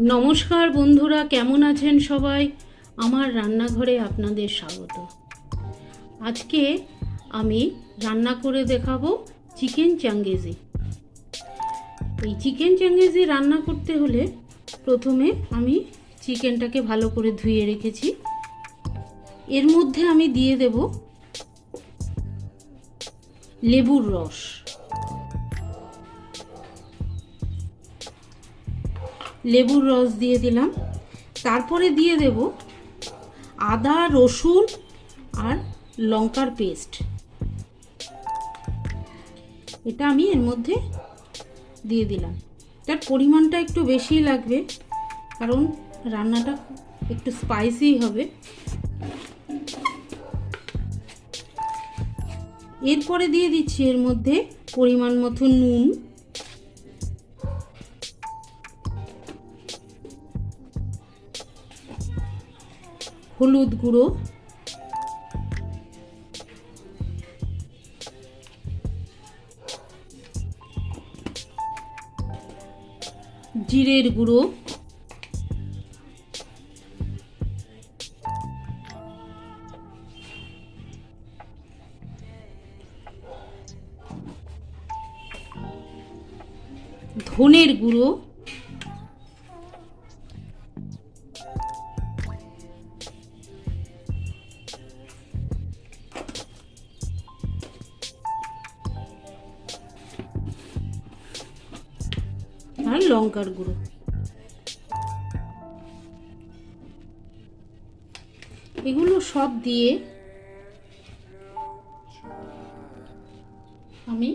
নমস্কার বন্ধুরা, কেমন আছেন সবাই? আমার রান্নাঘরে আপনাদের স্বাগত। আজকে আমি রান্না করে দেখাবো চিকেন চাঙ্গেজি এই চিকেন চাঙ্গেজি রান্না করতে হলে প্রথমে আমি চিকেনটাকে ভালো করে ধুয়ে রেখেছি। এর মধ্যে আমি দিয়ে দেব লেবুর রস। লেবুর রস দিয়ে দিলাম। তারপরে দিয়ে দেব আদা, রসুন আর লঙ্কার পেস্ট। এটা আমি এর মধ্যে দিয়ে দিলাম। তার পরিমাণটা একটু বেশি লাগবে, কারণ রান্নাটা একটু স্পাইসি হবে। এরপরে দিয়ে দিচ্ছি এর মধ্যে পরিমাণ মতো নুন। হলুদ গুঁড়ো। জিরের গুঁড়ো। ধনের গুঁড়ো। আর লঙ্কার গুঁড়ো। এগুলো সব দিয়ে আমি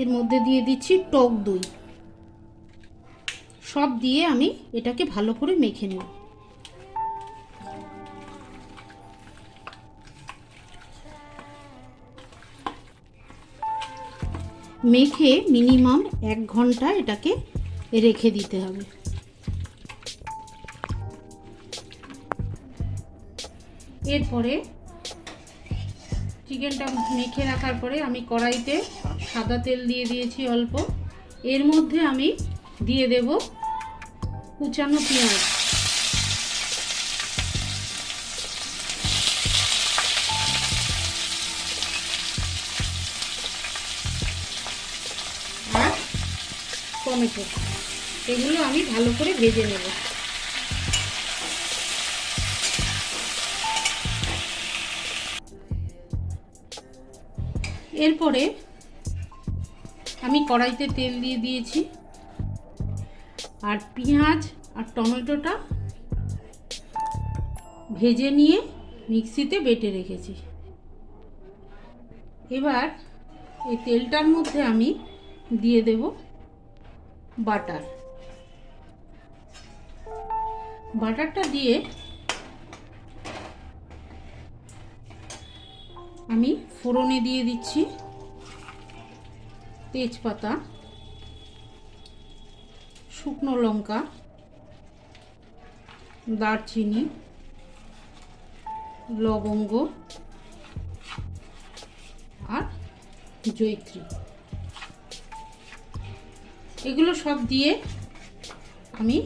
এর মধ্যে দিয়ে দিচ্ছি টক দই। সব দিয়ে আমি এটাকে ভালো করে মেখে নেব। মেখে মিনিমাম এক ঘণ্টা এটাকে রেখে দিতে হবে। এরপরে চিকেনটা মেখে রাখার পরে আমি কড়াইতে সাদা তেল দিয়ে দিয়েছি অল্প। এর মধ্যে আমি দিয়ে দেব কুচানো পেঁয়াজ। টমেটো। এগুলো আমি ভালো করে ভেজে নেব। এরপরে আমি কড়াইতে তেল দিয়ে দিয়েছি। আর পেঁয়াজ আর টমেটোটা ভেজে নিয়ে মিক্সিতে বেটে রেখেছি। এবার এই তেলটার মধ্যে আমি দিয়ে দেব বাটার। বাটারটা দিয়ে আমি ফোড়নে দিয়ে দিচ্ছি তেজপাতা শুকনো লঙ্কা দারচিনি লবঙ্গ আর জৈত্রী এগুলো সব দিয়ে আমি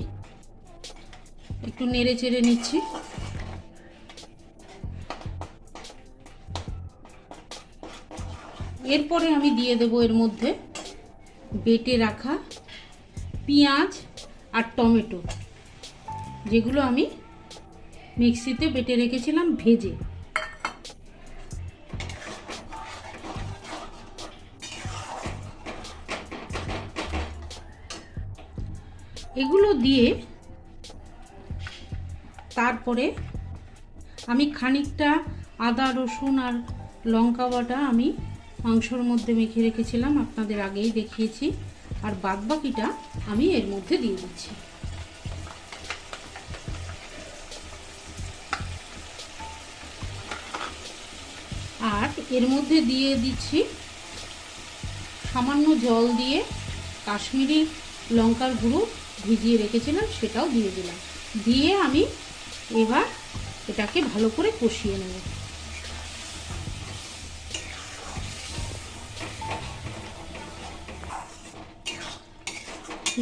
একটু নেড়ে চেড়ে নিচ্ছি। এরপরে আমি দিয়ে দেব এর মধ্যে বেটে রাখা পেঁয়াজ আর টমেটো, যেগুলো আমি মিক্সিতে বেটে রেখেছিলাম ভেজে। এগুলো দিয়ে তারপরে আমি খানিকটা আদা, রসুন আর লঙ্কা বাটা আমি মাংসর মধ্যে মেখে রেখেছিলাম, আপনাদের আগেই দেখিয়েছি। আর বাদ বাকিটা আমি এর মধ্যে দিয়ে দিচ্ছি। আর এর মধ্যে দিয়ে দিচ্ছি সামান্য জল দিয়ে কাশ্মীরি লঙ্কার গুঁড়ো ভিজিয়ে রেখেছিলাম, সেটাও দিয়ে দিলাম। দিয়ে আমি এবার এটাকে ভালো করে কষিয়ে নেব।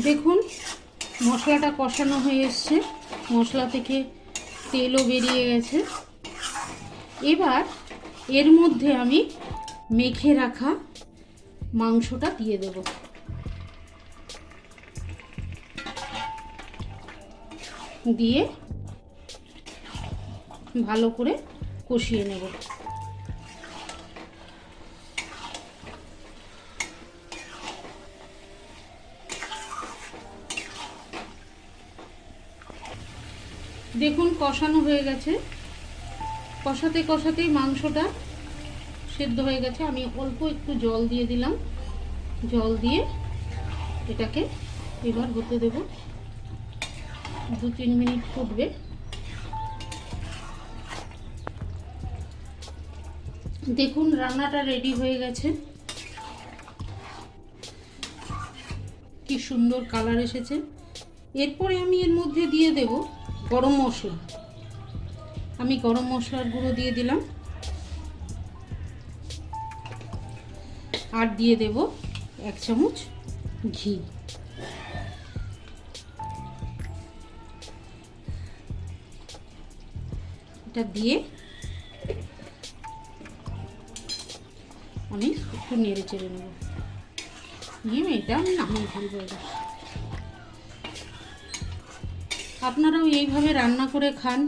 দেখুন, মশলাটা কষানো হয়ে এসছে। মশলা থেকে তেলও বেরিয়ে গেছে। এবার এর মধ্যে আমি মেখে রাখা মাংসটা দিয়ে দেব। দিয়ে ভালো করে কষিয়ে নেব। দেখুন, কষানো হয়ে গেছে। কষাতে কষাতেই মাংসটা সেদ্ধ হয়ে গেছে। আমি অল্প একটু জল দিয়ে দিলাম। জল দিয়ে এটাকে এবার হতে দেব। দু তিন মিনিট ফুটবে। দেখুন, রান্নাটা রেডি হয়ে গেছে। কি সুন্দর কালার এসেছে। এরপরে আমি এর মধ্যে দিয়ে দেব গরম মশলা। আমি গরম মশলার গুঁড়ো দিয়ে দিলাম। আর দিয়ে দেব এক চামচ ঘি। এটা দিয়ে আমি একটু নেড়ে চেড়ে নেব। নিয়ে এটা আমি নামিয়ে ফেলব এবার। আপনারাও এইভাবে রান্না করে খান,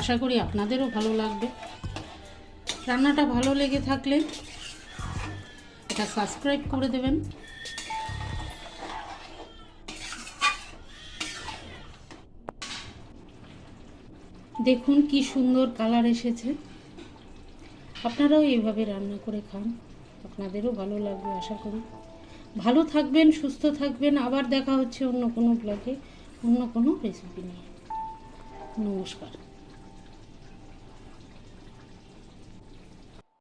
আশা করি আপনাদেরও ভালো লাগবে। রান্নাটা ভালো লেগে থাকলে এটা সাবস্ক্রাইব করে দেবেন। দেখুন কি সুন্দর কালার এসেছে। আপনারাও এইভাবে রান্না করে খান। আপনাদেরও ভালো লাগবে, আশা করি। ভালো থাকবেন, সুস্থ থাকবেন। আবার দেখা হচ্ছে অন্য কোনো ব্লগে অন্য কোনো রেসিপি নিয়ে। নমস্কার।